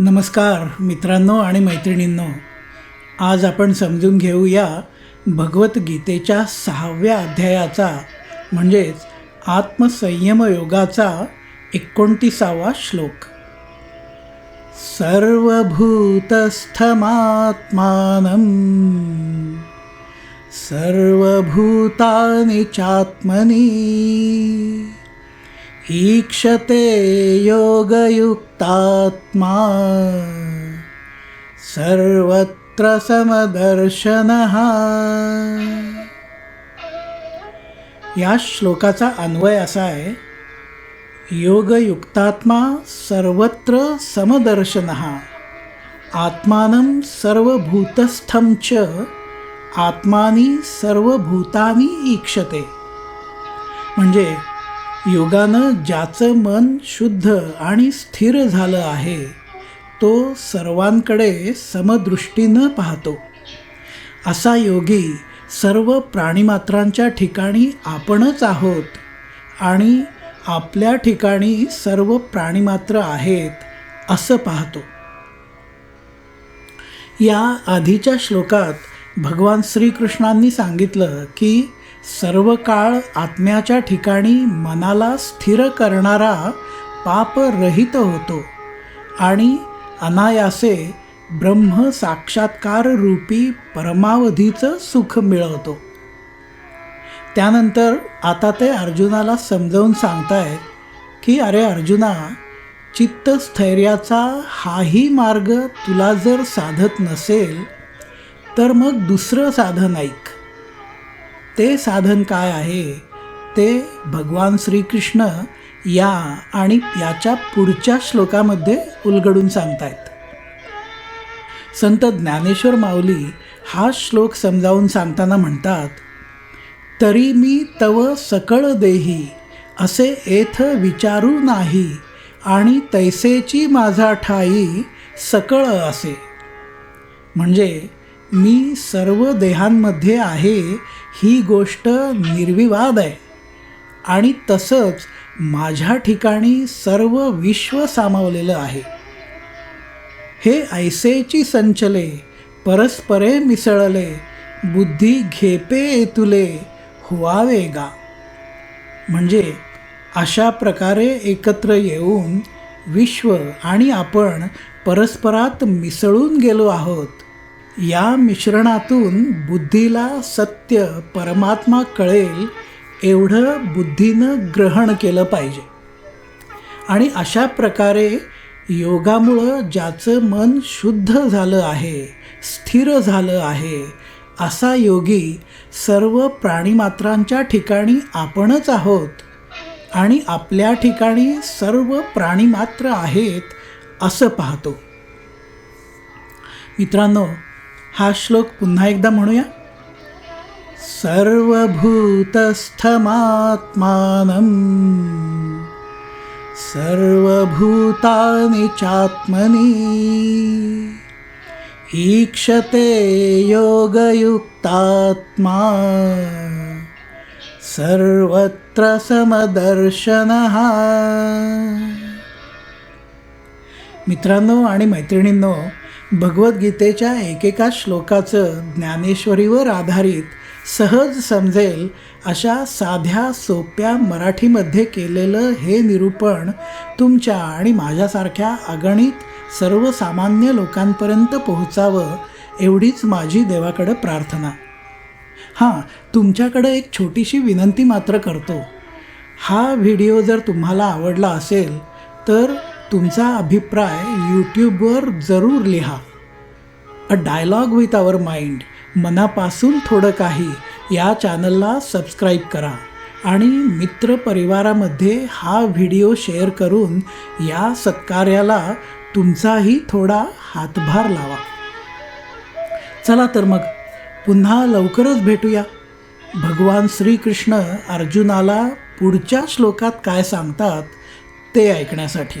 नमस्कार मित्रांनो आणि मैत्रिणींनो. आज आपण समजून घेऊया भगवद्गीतेच्या सहाव्या अध्यायाचा म्हणजेच आत्मसंयम योगाचा एकोणतीसावा श्लोक. सर्वभूतस्थमात्मानं सर्वभूतानि चात्मनी ईक्षते योगयुक्तात्मा। सर्वत्र समदर्शनः। या श्लोकाचा अन्वय असा आहे योगयुक्तात्मा सर्वत्र समदर्शन। आत्मानं सर्वभूतस्थं च आत्मानी सर्वभूतानी ईक्षते। म्हणजे योगानं ज्याचं मन शुद्ध आणि स्थिर झालं आहे तो सर्वांकडे समदृष्टीनं पाहतो. असा योगी सर्व प्राणीमात्रांच्या ठिकाणी आपणच आहोत आणि आपल्या ठिकाणी सर्व प्राणीमात्र आहेत असं पाहतो. या आधीच्या श्लोकात भगवान श्रीकृष्णांनी सांगितलं की सर्व काळ आत्म्याच्या ठिकाणी मनाला स्थिर करणारा पापरहित होतो आणि अनायासे ब्रह्म साक्षात्कार रूपी परमावधीचं सुख मिळवतो. त्यानंतर आता ते अर्जुनाला समजावून सांगतायत की अरे अर्जुना चित्तस्थैर्याचा हाही मार्ग तुला जर साधत नसेल तर मग दुसरं साधन ऐक. ते साधन काय आहे? ते भगवान श्रीकृष्ण या आणि याच्या पुढच्या श्लोकामध्ये उलगडून सांगतायत. संत ज्ञानेश्वर माऊली हा श्लोक समजावून सांगताना म्हणतात तरी मी तव सकळ देही असे एथ विचारू नाही आणि तैसेची माझा ठाई सकळ असे. म्हणजे मी सर्व देहांमध्ये आहे ही गोष्ट निर्विवाद आहे. आणि तसंच माझ्या ठिकाणी सर्व विश्व सामावलेलं आहे. हे ऐसेची संचले परस्परे मिसळले बुद्धी घेपे येतुले हुवावे गा. म्हणजे अशा प्रकारे एकत्र येऊन विश्व आणि आपण परस्परात मिसळून गेलो आहोत. या मिश्रणातून बुद्धीला सत्य परमात्मा कळेल एवढं बुद्धीनं ग्रहण केलं पाहिजे. आणि अशा प्रकारे योगामुळं ज्याचं मन शुद्ध झालं आहे स्थिर झालं आहे असा योगी सर्व प्राणीमात्रांच्या ठिकाणी आपणच आहोत आणि आपल्या ठिकाणी सर्व प्राणीमात्र आहेत असं पाहतो. मित्रांनो हा श्लोक पुन्हा एकदा म्हणूया. सर्वभूतस्थमात्मानं सर्वभूतानि चात्मनि ईक्षते योगयुक्तात्मा सर्वत्र समदर्शनः। मित्रांनो आणि मैत्रिणींनो भगवद्गीतेच्या एकेका श्लोकाचं ज्ञानेश्वरीवर आधारित सहज समजेल अशा साध्या सोप्या मराठीमध्ये केलेलं हे निरूपण तुमच्या आणि माझ्यासारख्या अगणित सर्वसामान्य लोकांपर्यंत पोहोचावं एवढीच माझी देवाकडं प्रार्थना. हां तुमच्याकडं एक छोटीशी विनंती मात्र करतो. हा व्हिडिओ जर तुम्हाला आवडला असेल तर तुमचा अभिप्राय यूट्यूबवर जरूर लिहा. A dialogue with our mind मनापासून थोडं काही या चॅनलला सबस्क्राईब करा. आणि मित्रपरिवारामध्ये हा व्हिडिओ शेअर करून या सत्कार्याला तुमचाही थोडा हातभार लावा. चला तर मग पुन्हा लवकरच भेटूया. भगवान श्रीकृष्ण अर्जुनाला पुढच्या श्लोकात काय सांगतात ते ऐकण्यासाठी.